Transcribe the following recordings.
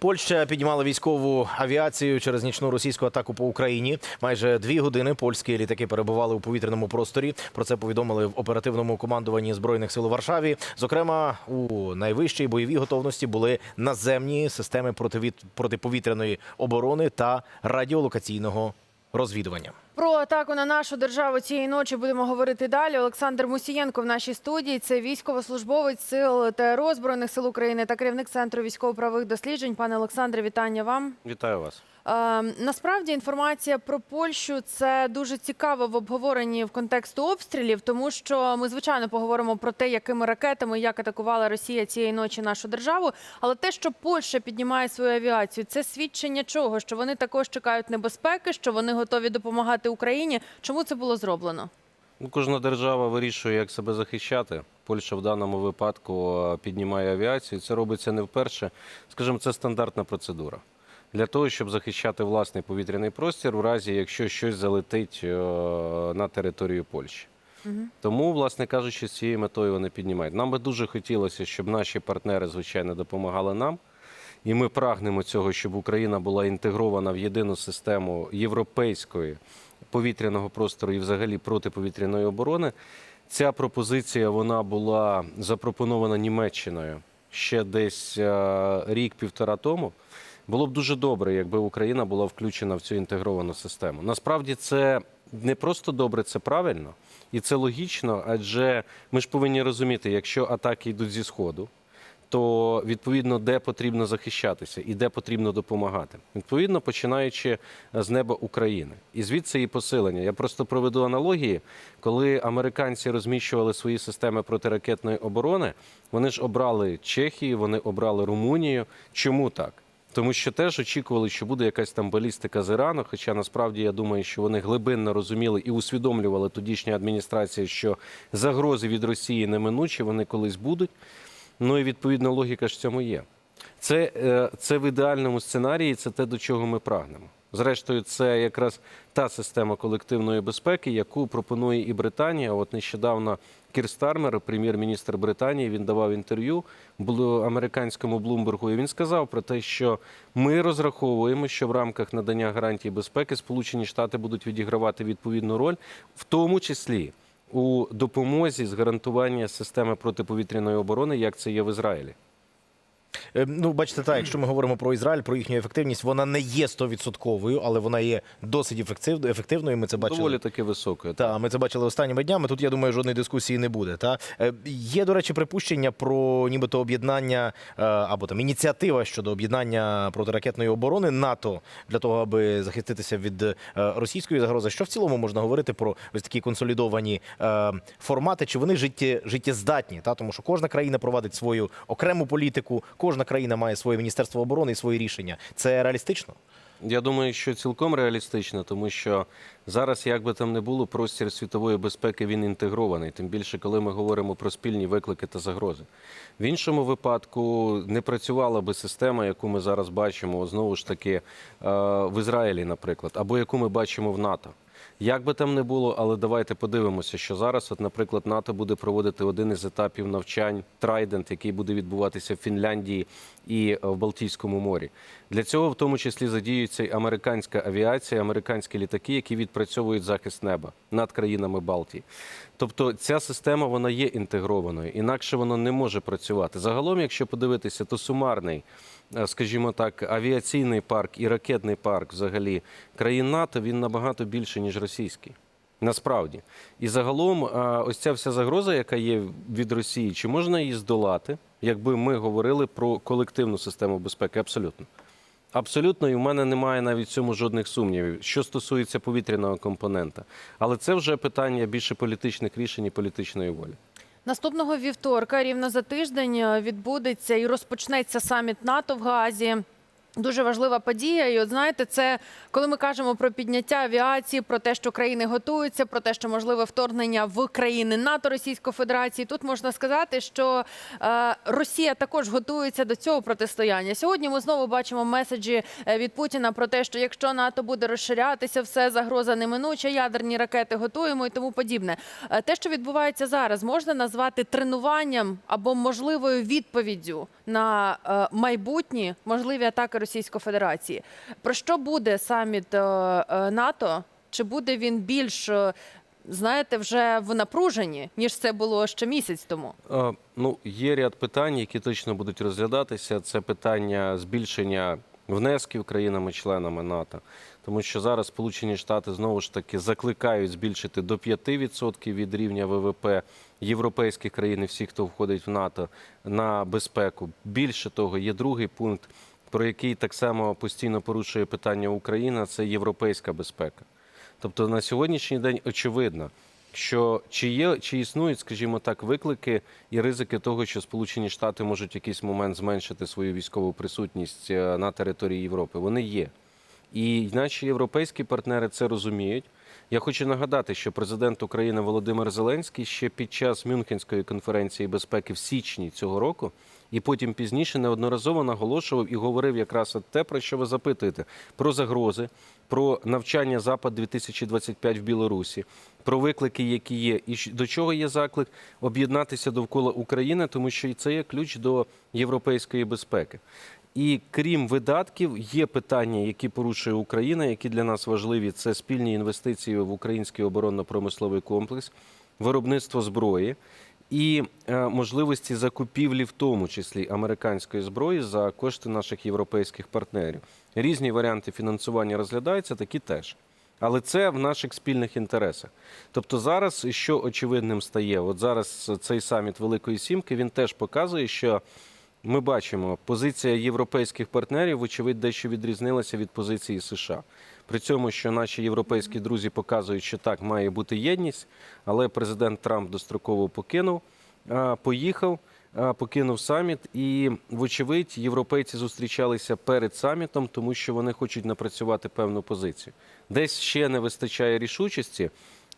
Польща піднімала військову авіацію через нічну російську атаку по Україні. Майже дві години польські літаки перебували у повітряному просторі. Про це повідомили в оперативному командуванні збройних сил у Варшаві. Зокрема, у найвищій бойовій готовності були наземні системи протиповітряної оборони та радіолокаційного розвідування. Про атаку на нашу державу цієї ночі будемо говорити далі. Олександр Мусієнко в нашій студії. Це військовослужбовець сил ТРО Збройних сил України та керівник центру військово-правових досліджень. Пане Олександре, вітання вам. Вітаю вас. Е, насправді інформація про Польщу це дуже цікаво в обговоренні в контексту обстрілів, тому що ми звичайно поговоримо про те, якими ракетами як атакувала Росія цієї ночі нашу державу. Але те, що Польща піднімає свою авіацію, це свідчення чого? Що вони також чекають небезпеки, що вони готові допомагати Україні. Чому це було зроблено? Ну, кожна держава вирішує, як себе захищати. Польща в даному випадку е, піднімає авіацію. Це робиться не вперше. Скажімо, це стандартна процедура. Для того, щоб захищати власний повітряний простір, у разі якщо щось залетить е, на територію Польщі. Тому, власне кажучи, з цією метою вони піднімають. Нам би дуже хотілося, щоб наші партнери, звичайно, допомагали нам. І ми прагнемо цього, щоб Україна була інтегрована в єдину систему європейської повітряного простору і взагалі протиповітряної оборони. Ця пропозиція вона була запропонована Німеччиною ще десь е, рік-півтора тому. Було б дуже добре, якби Україна була включена в цю інтегровану систему. Насправді це не просто добре, це правильно і це логічно, адже ми ж повинні розуміти, якщо атаки йдуть зі сходу, то відповідно де потрібно захищатися і де потрібно допомагати. Відповідно, починаючи з неба України, і звідси і посилення. Я просто проведу аналогії, коли американці розміщували свої системи протиракетної оборони, вони ж обрали Чехію, вони обрали Румунію. Чому так? Тому що теж очікували, що буде якась там балістика з Ірану. Хоча насправді я думаю, що вони глибинно розуміли і усвідомлювали тодішня адміністрація, що загрози від Росії неминучі, вони колись будуть. Ну і відповідна логіка ж цьому є. Це, е, це в ідеальному сценарії, це те, до чого ми прагнемо. Зрештою, це якраз та система колективної безпеки, яку пропонує і Британія. От нещодавно Кір Стармер, прем'єр-міністр Британії, він давав інтерв'ю американському Блумбергу. І він сказав про те, що ми розраховуємо, що в рамках надання гарантій безпеки Сполучені Штати будуть відігравати відповідну роль, в тому числі у допомозі з гарантування системи протиповітряної оборони, як це є в Ізраїлі. Е, Ну, бачите, так, якщо ми говоримо про Ізраїль, про їхню ефективність, вона не є 100%, але вона є досить ефективною. Ми це бачили. Доволі таки високою. Та ми це бачили останніми днями. Тут я думаю, жодної дискусії не буде. Та Е, є, до речі, припущення про нібито об'єднання е, або там ініціатива щодо об'єднання протиракетної оборони НАТО для того, аби захиститися від російської загрози. Що в цілому можна говорити про ось такі консолідовані формати? Чи вони життєздатні? Та тому що кожна країна провадить свою окрему політику, кожна країна має своє міністерство оборони і свої рішення. Це реалістично? Я думаю, що цілком реалістично, тому що зараз, як би там не було, простір світової безпеки він інтегрований. Тим більше, коли ми говоримо про спільні виклики та загрози. В іншому випадку не працювала би система, яку ми зараз бачимо, знову ж таки, е, в Ізраїлі, наприклад, або яку ми бачимо в НАТО. Як би там не було, але давайте подивимося, що зараз, от, наприклад, НАТО буде проводити один із етапів навчань Трайдент, який буде відбуватися в Фінляндії і е, в Балтійському морі. Для цього в тому числі задіюється і американська авіація, американські літаки, які відпрацьовують захист неба над країнами Балтії. Тобто ця система вона є інтегрованою, інакше воно не може працювати. Загалом, якщо подивитися, то сумарний, скажімо так, авіаційний парк і ракетний парк взагалі країн НАТО він набагато більше, ніж російський. Насправді. І загалом, е, ось ця вся загроза, яка є від Росії, чи можна її здолати, якби ми говорили про колективну систему безпеки? Абсолютно. Абсолютно, і в мене немає навіть в цьому жодних сумнівів, що стосується повітряного компонента. Але це вже питання більше політичних рішень і політичної волі. Наступного вівторка, рівно за тиждень, е, відбудеться і розпочнеться саміт НАТО в Гаазі. Дуже важлива подія, і от знаєте, це коли ми кажемо про підняття авіації, про те, що країни готуються, про те, що можливе вторгнення в країни НАТО Російської Федерації. Тут можна сказати, що е, Росія також готується до цього протистояння. Сьогодні ми знову бачимо меседжі е, від Путіна про те, що якщо НАТО буде розширятися, все загроза неминуча, ядерні ракети готуємо і тому подібне. Е, те, що відбувається зараз, можна назвати тренуванням або можливою відповіддю на е, майбутні можливі атаки Російської Федерації. Про що буде саміт е, е, НАТО? Чи буде він більш, е, знаєте, вже в напруженні, ніж це було ще місяць тому? Е, Ну, є ряд питань, які точно будуть розглядатися. Це питання збільшення внесків країнами-членами НАТО, тому що зараз Сполучені Штати знову ж таки закликають збільшити до 5% від рівня ВВП європейських країн і всіх, хто входить в НАТО, на безпеку. Більше того, є другий пункт, про який так само постійно порушує питання Україна. Це європейська безпека. Тобто на сьогоднішній день очевидно, що чи є, чи існують, скажімо так, виклики і ризики того, що Сполучені Штати можуть в якийсь момент зменшити свою військову присутність е, на території Європи. Вони є. І наші європейські партнери це розуміють. Я хочу нагадати, що президент України Володимир Зеленський ще під час Мюнхенської конференції безпеки в січні цього року, і потім пізніше неодноразово наголошував і говорив якраз те, про що ви запитуєте: про загрози, про навчання Запад 2025 в Білорусі, про виклики, які є, і до чого є заклик об'єднатися довкола України, тому що і це є ключ до європейської безпеки. І крім видатків, є питання, які порушує Україна, які для нас важливі. Це спільні інвестиції в український оборонно-промисловий комплекс, виробництво зброї і е, можливості закупівлі, в тому числі американської зброї, за кошти наших європейських партнерів. Різні варіанти фінансування розглядаються, такі теж. Але це в наших спільних інтересах. Тобто зараз, що очевидним стає, от зараз цей саміт Великої Сімки він теж показує, що ми бачимо, позиція європейських партнерів, вочевидь, дещо відрізнилася від позиції США. При цьому, що наші європейські друзі показують, що так має бути єдність, але президент Трамп достроково покинув, поїхав, покинув саміт. І, вочевидь, європейці зустрічалися перед самітом, тому що вони хочуть напрацювати певну позицію. Десь ще не вистачає рішучості.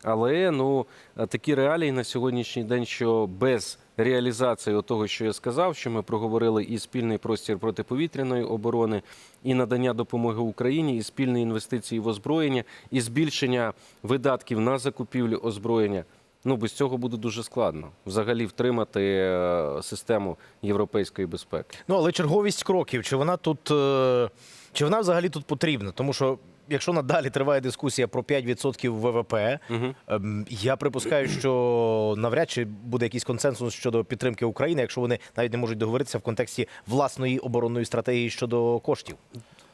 Але ну такі реалії на сьогоднішній день, що без реалізації того, що я сказав, що ми проговорили і спільний простір протиповітряної оборони, і надання допомоги Україні, і спільні інвестиції в озброєння, і збільшення видатків на закупівлю озброєння. Ну без цього буде дуже складно взагалі втримати е, систему європейської безпеки. Ну але черговість кроків, чи вона тут е, чи вона взагалі тут потрібна? Тому що якщо надалі триває дискусія про 5% ВВП, ем, я припускаю, що навряд чи буде якийсь консенсус щодо підтримки України, якщо вони навіть не можуть договоритися в контексті власної оборонної стратегії щодо коштів.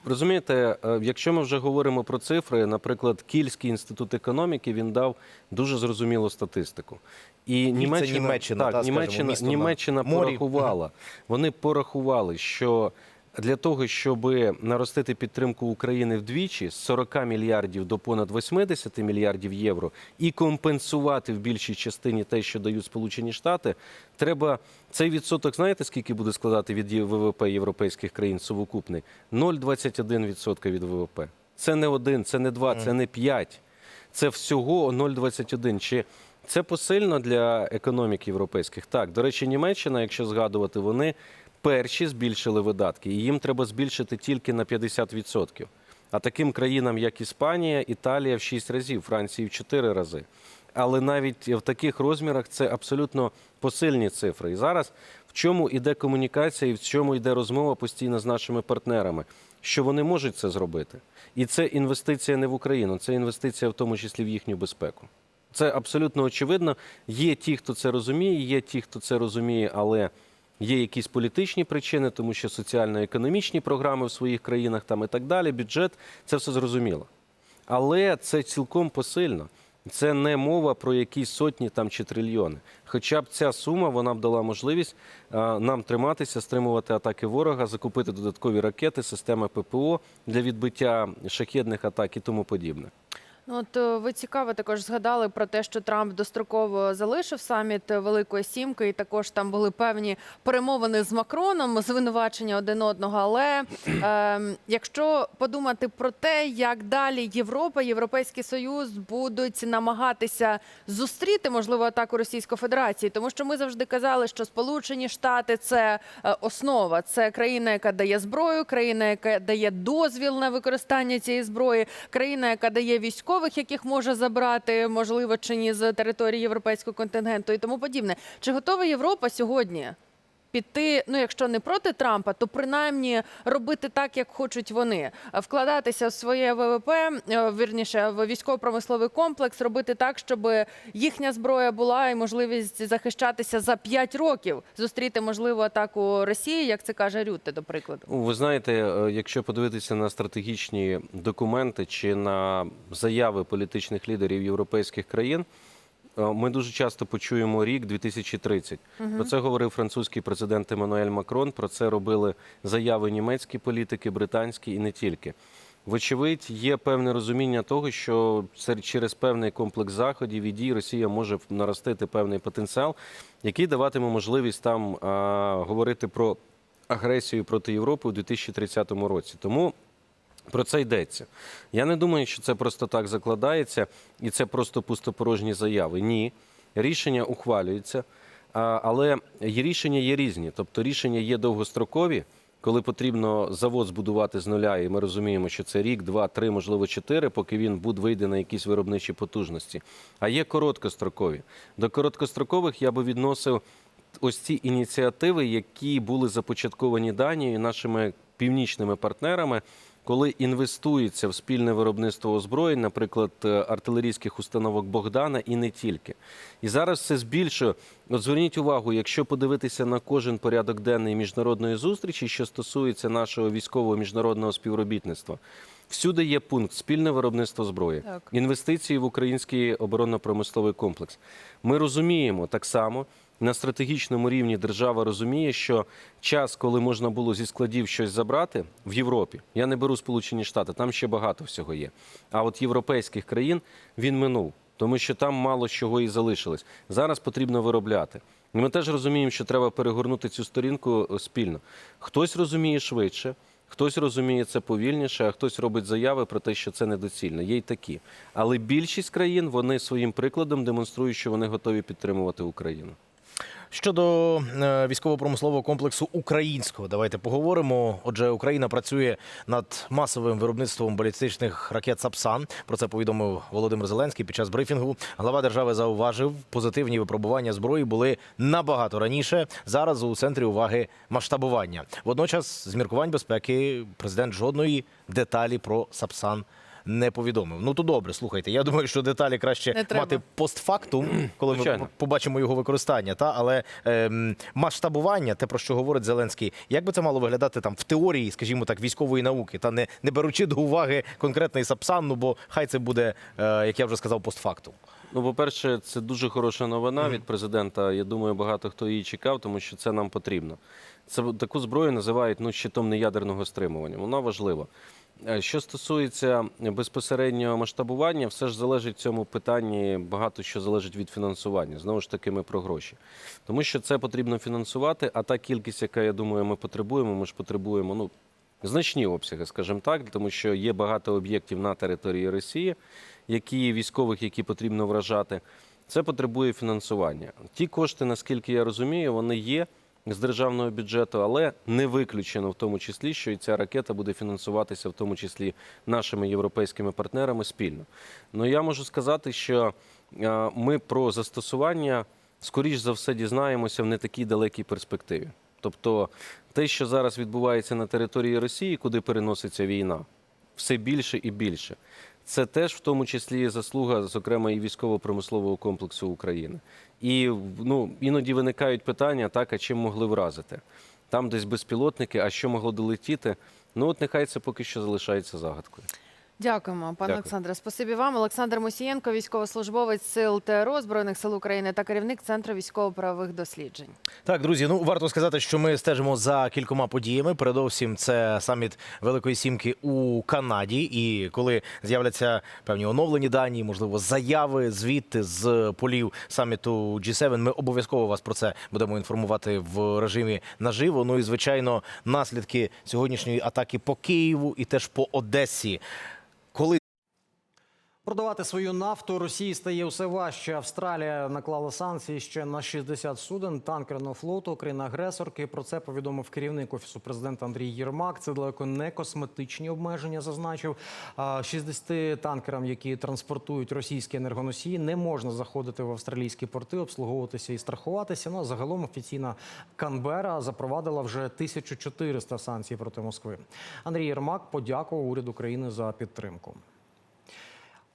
Розумієте, е, якщо ми вже говоримо про цифри, наприклад, Кільський інститут економіки він дав дуже зрозумілу статистику. І Німеччина, Німеччина, так, та, скажімо, Німеччина, місто Німеччина морі. порахувала. Вони порахували, що для того, щоб наростити підтримку України вдвічі з 40 мільярдів до понад 80 мільярдів євро і компенсувати в більшій частині те, що дають Сполучені Штати, треба цей відсоток, знаєте, скільки буде складати від ВВП європейських країн сукупний? 0,21% від ВВП. Це не один, це не два, це не п'ять. Це всього 0,21. Чи це посильно для економік європейських? Так, до речі, Німеччина, якщо згадувати, вони перші збільшили видатки, і їм треба збільшити тільки на 50%. А таким країнам, як Іспанія, Італія в 6 разів, Франції в 4 рази. Але навіть в таких розмірах це абсолютно посильні цифри. І зараз в чому йде комунікація і в чому йде розмова постійно з нашими партнерами, що вони можуть це зробити. І це інвестиція не в Україну, це інвестиція в тому числі в їхню безпеку. Це абсолютно очевидно. Є ті, хто це розуміє, є ті, хто це розуміє, але є якісь політичні причини, тому що соціально-економічні програми в своїх країнах там і так далі, бюджет це все зрозуміло. Але це цілком посильно. Це не мова про якісь сотні там чи трильйони. Хоча б ця сума вона б дала можливість а, нам триматися, стримувати атаки ворога, закупити додаткові ракети, системи ППО для відбиття шахедних атак і тому подібне. Ну, От е, ви цікаво також згадали про те, що Трамп достроково залишив саміт Великої Сімки, і також там були певні перемовини з Макроном, звинувачення один одного. Але е, якщо подумати про те, як далі Європа, Європейський Союз будуть намагатися зустріти можливо атаку Російської Федерації, тому що ми завжди казали, що Сполучені Штати це е, основа, це країна, яка дає зброю, країна, яка дає дозвіл на використання цієї зброї, країна, яка дає військових, яких може забрати, можливо, чи ні з території європейського контингенту і тому подібне. Чи готова Європа сьогодні? Піти, ну якщо не проти Трампа, то принаймні робити так, як хочуть вони, вкладатися в своє ВВП, е, вірніше в військово-промисловий комплекс, робити так, щоб їхня зброя була і можливість захищатися за 5 років, зустріти можливу атаку Росії, як це каже Рютте, до прикладу. Ну, Ви знаєте, е, якщо подивитися на стратегічні документи чи на заяви політичних лідерів європейських країн, ми дуже часто почуємо рік 2030. Про це говорив французький президент Еммануель Макрон. Про це робили заяви німецькі політики, британські і не тільки. Вочевидь, є певне розуміння того, що через певний комплекс заходів і дій Росія може наростити певний потенціал, який даватиме можливість там а, говорити про агресію проти Європи у 2030 році. Тому про це йдеться. Я не думаю, що це просто так закладається і це просто пустопорожні заяви. Ні, рішення ухвалюються, але рішення є різні. Тобто рішення є довгострокові, коли потрібно завод збудувати з нуля, і ми розуміємо, що це рік, два, три, можливо, чотири, поки він буде вийде на якісь виробничі потужності. А є короткострокові. До короткострокових я би відносив ось ці ініціативи, які були започатковані Данією нашими північними партнерами, коли інвестується в спільне виробництво озброєнь, наприклад, е, артилерійських установок Богдана, і не тільки. І зараз це збільшує. От зверніть увагу, якщо подивитися на кожен порядок денний міжнародної зустрічі, що стосується нашого військового міжнародного співробітництва. Всюди є пункт спільне виробництво зброї, Так. інвестиції в український оборонно-промисловий комплекс. Ми розуміємо так само. На стратегічному рівні держава розуміє, що час, коли можна було зі складів щось забрати в Європі, я не беру Сполучені Штати, там ще багато всього є. А от європейських країн він минув, тому що там мало чого і залишилось. Зараз потрібно виробляти. І Ми теж розуміємо, що треба перегорнути цю сторінку е, спільно. Хтось розуміє швидше, хтось розуміє це повільніше, а хтось робить заяви про те, що це недоцільно. Є й такі. Але більшість країн вони своїм прикладом демонструють, що вони готові підтримувати Україну. Щодо е, військово-промислового комплексу українського, давайте поговоримо. Отже, Україна працює над масовим виробництвом балістичних ракет Сапсан. Про це повідомив Володимир Зеленський під час брифінгу. Глава держави зауважив, позитивні випробування зброї були набагато раніше. Зараз у центрі уваги масштабування. Водночас, з міркувань безпеки, президент жодної деталі про Сапсан. Не повідомив. Ну то добре, слухайте. Я думаю, що деталі краще мати постфактум, коли Звичайно. ми побачимо його використання. Та але ем, масштабування, те про що говорить Зеленський, як би це мало виглядати там в теорії, скажімо так, військової науки, та не, не беручи до уваги конкретний Сапсан, ну бо хай це буде, е, як я вже сказав, постфактум. Ну, по-перше, це дуже хороша новина від президента. Я думаю, багато хто її чекав, тому що це нам потрібно. Це таку зброю називають ну, щитом неядерного стримування. Вона важлива. Е, Що стосується безпосереднього масштабування, все ж залежить в цьому питанні багато що залежить від фінансування. Знову ж таки, ми про гроші. Тому що це потрібно фінансувати, а та кількість, яка я думаю, ми потребуємо, ми ж потребуємо ну, значні обсяги, скажімо так, тому що є багато об'єктів на території Росії, які військових, які потрібно вражати. Це потребує фінансування. Ті кошти, наскільки я розумію, вони є з державного бюджету, але не виключено в тому числі, що і ця ракета буде фінансуватися в тому числі нашими європейськими партнерами спільно. Ну я можу сказати, що е, ми про застосування скоріш за все дізнаємося в не такій далекій перспективі. Тобто те, що зараз відбувається на території Росії, куди переноситься війна, все більше і більше. Це теж в тому числі заслуга, зокрема, і військово-промислового комплексу України. І ну, іноді виникають питання, так, а чим могли вразити? Там десь безпілотники, а що могло долетіти? Ну от нехай це поки що залишається загадкою. Дякуємо, пане Дякую. Олександре. Спасибі вам. Олександр Мусієнко, військовослужбовець сил ТРО Збройних сил України та керівник Центру військово-правових досліджень. Так, друзі, ну варто сказати, що ми стежимо за кількома подіями. Передовсім це саміт Великої Сімки у Канаді. І коли з'являться певні оновлені дані, можливо, заяви звідти з полів саміту G7, ми обов'язково вас про це будемо інформувати в режимі наживо. Ну і звичайно, наслідки сьогоднішньої атаки по Києву і теж по Одесі. Продавати свою нафту Росії стає усе важче. Австралія наклала санкції ще на 60 суден танкерного флоту країни-агресорки. Про це повідомив керівник офісу президента Андрій Єрмак. Це далеко не косметичні обмеження, зазначив. А 60 танкерам, які транспортують російські енергоносії, не можна заходити в австралійські порти, обслуговуватися і страхуватися. Ну загалом офіційна Канбера запровадила вже 1400 санкцій проти Москви. Андрій Єрмак подякував уряду країни за підтримку.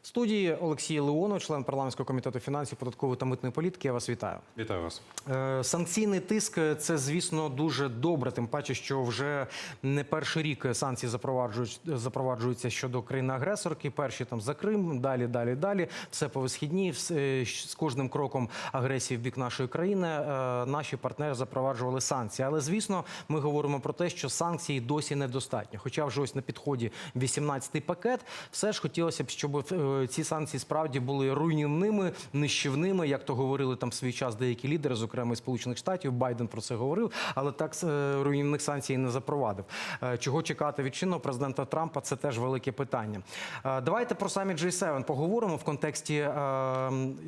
В студії Олексій Леонов, член парламентського комітету фінансів, податкової та митної політики. Я вас вітаю. Вітаю вас. Е, Санкційний тиск це, звісно, дуже добре. Тим паче, що вже не перший рік санкції запроваджують запроваджуються щодо країни-агресорки. Перші там за Крим, далі, далі, далі. Все по висхідній. Все, з кожним кроком агресії в бік нашої країни е, наші партнери запроваджували санкції. Але звісно, ми говоримо про те, що санкцій досі недостатньо. Хоча вже ось на підході 18-й пакет, все ж хотілося б, щоб е, ці санкції справді були руйнівними, нищівними, як то говорили там в свій час деякі лідери, зокрема Сполучених Штатів. Байден про це говорив, але так е, руйнівних санкцій не запровадив. Е, Чого чекати від чинного президента Трампа? Це теж велике питання. Е, Давайте про саміт G7 поговоримо в контексті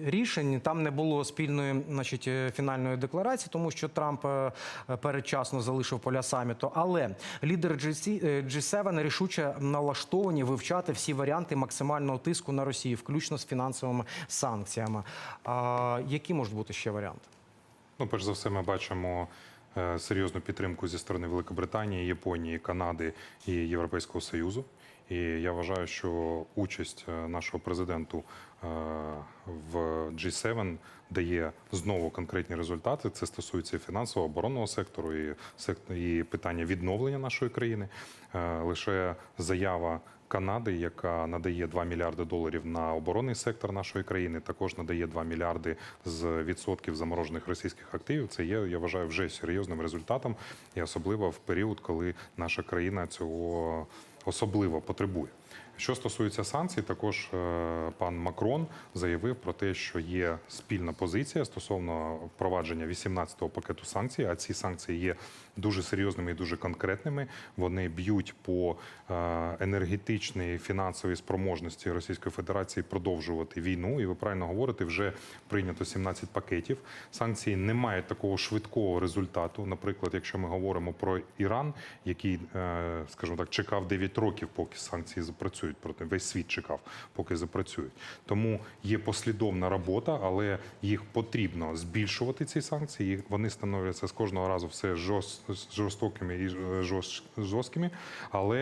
рішень. Там не було спільної, значить, фінальної декларації, тому що Трамп передчасно залишив поля саміту. Але лідери G7 е, G7 рішуче налаштовані вивчати всі варіанти максимального тиску на Росію, включно з фінансовими санкціями. А які можуть бути ще варіанти? Ну, перш за все, ми бачимо е, серйозну підтримку зі сторони Великобританії, Японії, Канади і Європейського Союзу. І я вважаю, що участь е, нашого президенту е, в G7 дає знову конкретні результати. Це стосується і фінансового оборонного сектору, і і питання відновлення нашої країни. Лише заява Канади, яка надає 2 мільярди доларів на оборонний сектор нашої країни, також надає 2 мільярди з відсотків заморожених російських активів. Це є, я вважаю, вже серйозним результатом, і особливо в період, коли наша країна цього особливо потребує. Що стосується санкцій, також е, пан Макрон заявив про те, що є спільна позиція стосовно впровадження 18-го пакету санкцій. А ці санкції є дуже серйозними і дуже конкретними. Вони б'ють по е, енергетичній фінансовій спроможності Російської Федерації продовжувати війну. І ви правильно говорите, вже прийнято 17 пакетів. Санкції не мають такого швидкого результату. Наприклад, якщо ми говоримо про Іран, який, е, скажімо так, чекав 9 років, поки санкції запрацюють проти весь світ чекав, поки запрацюють. Тому є послідовна робота, але їх потрібно збільшувати ці санкції. Вони становляться з кожного разу все жорст, жорстокими і жорсткими. Але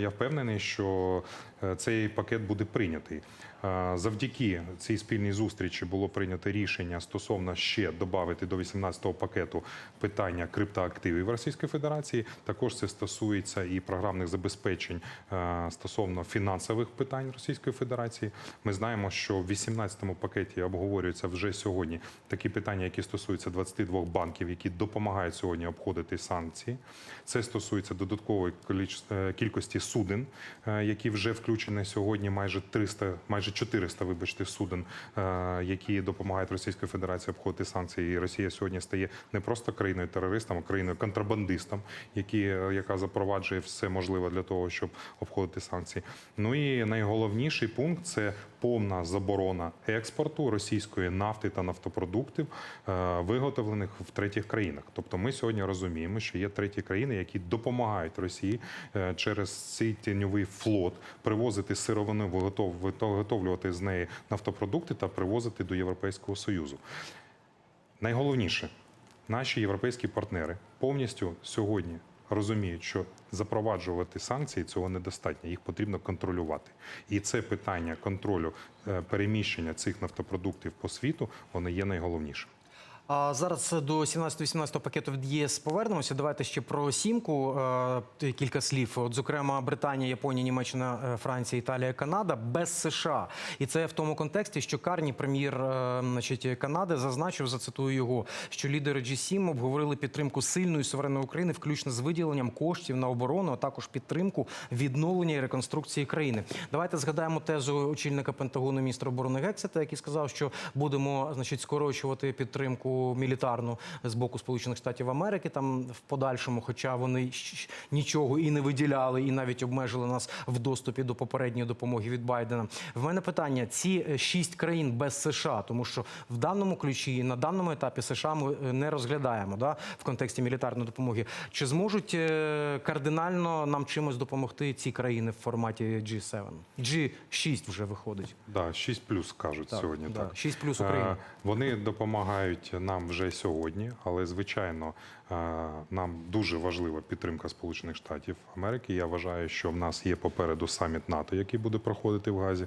я впевнений, що е, цей пакет буде прийнятий. Е, Завдяки цій спільній зустрічі було прийнято рішення стосовно ще додати до 18-го пакету питання криптоактивів Російської Федерації. Також це стосується і програмних забезпечень е, стосовно фінансових питань Російської Федерації. Ми знаємо, що в 18-му пакеті обговорюються вже сьогодні такі питання, які стосуються 22 банків, які допомагають сьогодні обходити санкції. Це стосується додаткової е, кількості суден, які вже включені сьогодні майже 300, майже 400, вибачте, суден, е, які допомагають Російській Федерації обходити санкції. І Росія сьогодні стає не просто країною терористом, а країною контрабандистом, які, е, яка запроваджує все можливе для того, щоб обходити санкції. Ну і найголовніший пункт це повна заборона експорту російської нафти та нафтопродуктів, е, виготовлених в третіх країнах. Тобто, ми сьогодні розуміємо, що є треті країни, які допомагають Росії е, через цей тіньовий флот привозити сировину, виготовлювати з неї нафтопродукти та привозити до Європейського союзу. Найголовніше, наші європейські партнери повністю сьогодні розуміють, що запроваджувати санкції цього недостатньо, їх потрібно контролювати. І це питання контролю е, переміщення цих нафтопродуктів по світу, воно є найголовнішим. А зараз до 17-18 пакету від ЄС повернемося. Давайте ще про сімку е, кілька слів. От, зокрема, Британія, Японія, Німеччина, е, Франція, Італія, Канада без США. І це в тому контексті, що Карні, прем'єр е, значить, Канади, зазначив, зацитую його, що лідери G7 обговорили підтримку сильної суверенної України, включно з виділенням коштів на оборону, а також підтримку відновлення і реконструкції країни. Давайте згадаємо тезу очільника Пентагону міністра оборони Гексета, який сказав, що будемо значить скорочувати підтримку мілітарну з боку Сполучених Штатів Америки там в подальшому, хоча вони нічого і не виділяли, і навіть обмежили нас в доступі до попередньої допомоги від Байдена. В мене питання: ці е, шість країн без США, тому що в даному ключі на даному етапі США ми е, не розглядаємо да, в контексті мілітарної допомоги. Чи зможуть е, кардинально нам чимось допомогти ці країни в форматі G7? G6 вже виходить. Да, 6 плюс кажуть Так, сьогодні. да, Так 6 плюс Україна. Вони допомагають нам вже сьогодні, але звичайно е, нам дуже важлива підтримка Сполучених Штатів Америки. Я вважаю, що в нас є попереду саміт НАТО, який буде проходити в Газі.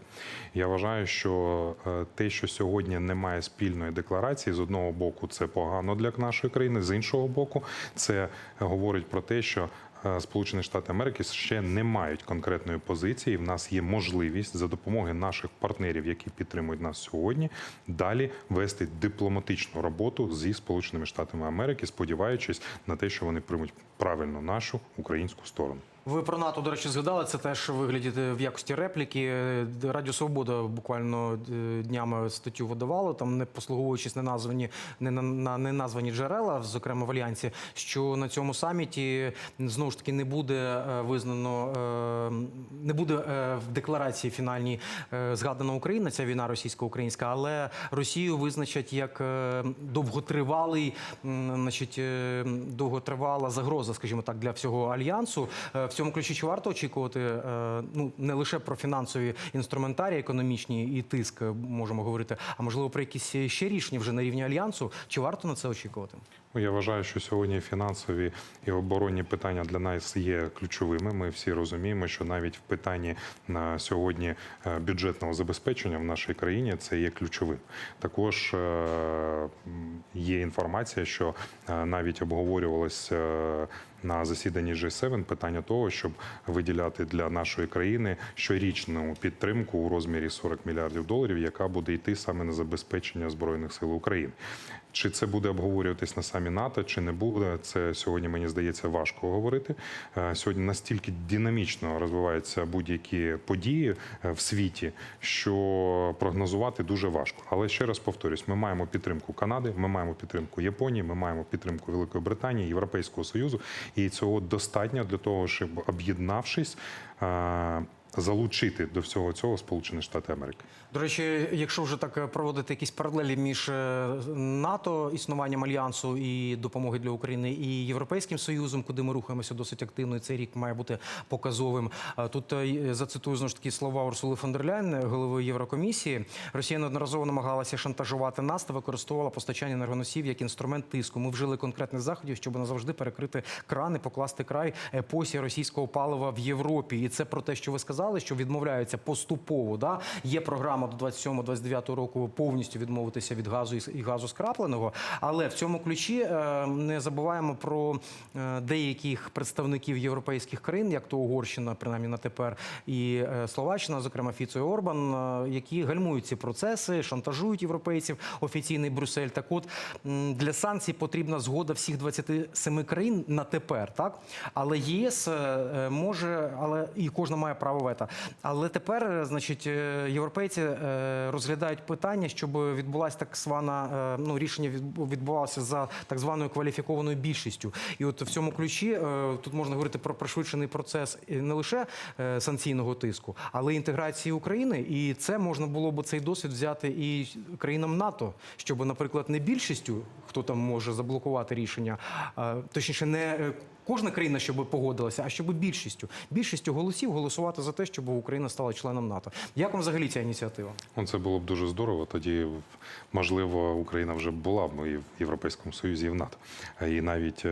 Я вважаю, що е, те, що сьогодні немає спільної декларації, з одного боку, це погано для нашої країни, з іншого боку, це говорить про те, що Сполучені Штати Америки ще не мають конкретної позиції. В нас є можливість за допомогою наших партнерів, які підтримують нас сьогодні, далі вести дипломатичну роботу зі Сполученими Штатами Америки, сподіваючись на те, що вони приймуть правильно нашу українську сторону. Ви про НАТО, до речі, згадали це теж виглядіти в якості репліки. Радіо Свобода буквально е, днями статтю видавало, там не послуговуючись не названі не на, на не названі джерела, зокрема в альянсі, що на цьому саміті знову ж таки не буде е, визнано, е, не буде е, в декларації фінальній е, згадана Україна, ця війна російсько-українська, але Росію визначать як е, довготривалий, значить, е, довготривала загроза, скажімо так, для всього альянсу. Цьому ключі чи варто очікувати е, ну не лише про фінансові інструментарії, економічні і тиск е, можемо говорити, а можливо про якісь ще рішення вже на рівні альянсу. Чи варто на це очікувати? Ну, Я вважаю, що сьогодні фінансові і оборонні питання для нас є ключовими. Ми всі розуміємо, що навіть в питанні на сьогодні е, бюджетного забезпечення в нашій країні це є ключовим. Також е, є інформація, що е, навіть обговорювалось е, на засіданні G7 питання того, щоб виділяти для нашої країни щорічну підтримку у розмірі 40 мільярдів доларів, яка буде йти саме на забезпечення збройних сил України. Чи це буде обговорюватись на самі НАТО, чи не буде, це сьогодні мені здається важко говорити. Е, Сьогодні настільки динамічно розвиваються будь-які події е, в світі, що прогнозувати дуже важко. Але ще раз повторюсь: ми маємо підтримку Канади, ми маємо підтримку Японії, ми маємо підтримку Великої Британії, Європейського Союзу, і цього достатньо для того, щоб об'єднавшись. Залучити до всього цього Сполучені Штати Америки. До речі, якщо вже так е, проводити якісь паралелі між е, НАТО, існуванням альянсу і допомоги для України і Європейським Союзом, куди ми рухаємося досить активно, і цей рік має бути показовим. Е, Тут зацитую знову ж таки слова Урсули фон дер Ляйн, голови Єврокомісії. Росія неодноразово намагалася шантажувати нас та використовувала постачання енергоносів як інструмент тиску. Ми вжили конкретних заходів, щоб назавжди перекрити крани, покласти край епосі російського палива в Європі. І це про те, що ви сказали, що відмовляються поступово. Да? Є програма до 27-29 року повністю відмовитися від газу і газу скрапленого. Але в цьому ключі е, не забуваємо про е, деяких представників європейських країн, як то Угорщина, принаймні на тепер, і е, Словаччина, зокрема Фіцо і Орбан, які гальмують ці процеси, шантажують європейців. Офіційний Брюссель. Так, от для санкцій потрібна згода всіх 27 країн на тепер, так але ЄС може, але і кожна має право вето. Але тепер, е, значить, е, європейці е, розглядають питання, щоб відбулася так звана ну рішення відбу- відбувалося за так званою кваліфікованою більшістю. І от в цьому ключі тут можна говорити про пришвидшений процес не лише санкційного тиску, але й інтеграції України. І це можна було б цей досвід взяти і країнам НАТО, щоб, наприклад, не більшістю, хто там може заблокувати рішення, точніше, не кожна країна, щоб погодилася, а щоб більшістю, більшістю голосів голосувати за те, щоб Україна стала членом НАТО. Як вам взагалі ця ініціатива? Ну, це було б дуже здорово. Тоді, можливо, Україна вже була б і в Європейському Союзі, і в НАТО. І навіть е,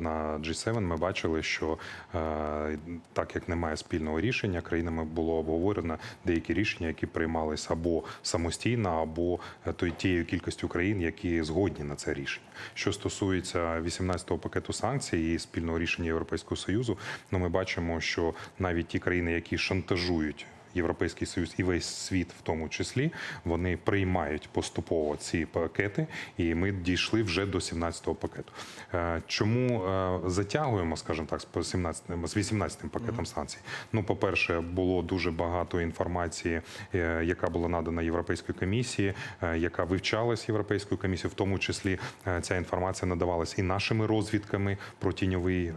на G7 ми бачили, що е, так як немає спільного рішення, країнами було обговорено деякі рішення, які приймались або самостійно, або е, тією кількістю країн, які згодні на це рішення. Що стосується 18-го пакету санкцій і спільного рішення Європейського Союзу, ну ми бачимо, що навіть ті країни, які шантажують Європейський Союз і весь світ, в тому числі, вони приймають поступово ці пакети, і ми дійшли вже до 17-го пакету. Е, Чому е, затягуємо, скажімо так, з 17 з 18-м пакетом санкцій? Ну, по-перше, було дуже багато інформації, е, яка була надана Європейської комісії, яка вивчалась Європейською комісією, в тому числі ця інформація надавалась і нашими розвідками про тіньовий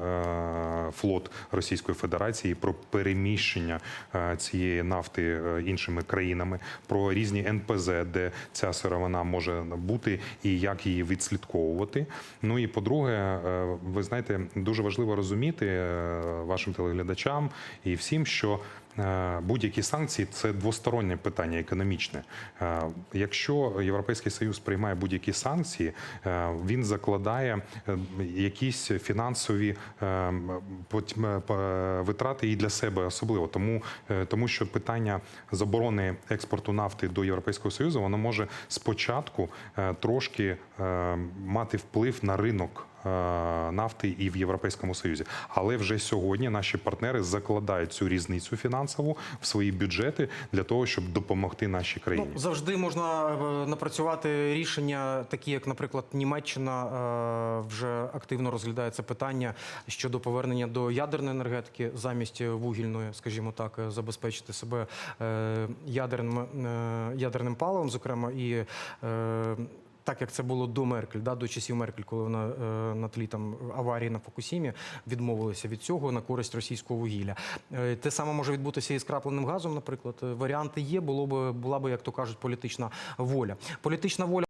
флот Російської Федерації, про переміщення цієї нафти е, іншими країнами, про різні НПЗ, де ця сировина може бути і як її відслідковувати. Ну і по-друге, е, ви знаєте, дуже важливо розуміти е, вашим телеглядачам і всім, що будь-які санкції це двостороннє питання економічне. Е, Якщо Європейський Союз приймає будь-які санкції, е, він закладає е, якісь фінансові е, е, витрати і для себе особливо, тому, е, тому що питання заборони експорту нафти до Європейського Союзу воно може спочатку е, трошки е, мати вплив на ринок. Е, Нафти і в Європейському Союзі, але вже сьогодні наші партнери закладають цю різницю фінансову в свої бюджети для того, щоб допомогти нашій країні. Ну, завжди можна е, напрацювати рішення, такі як, наприклад, Німеччина е, вже активно розглядає це питання щодо повернення до ядерної енергетики замість вугільної, скажімо так, забезпечити себе ядерним, ядерним паливом, зокрема і. Так як це було до Меркель, да, до часів Меркель, коли вона е, на тлі там аварії на Фукусімі відмовилася від цього на користь російського вугілля. Е, те саме може відбутися і з крапленим газом, наприклад. Е, Варіанти є, було б була б, як то кажуть, політична воля. Політична воля.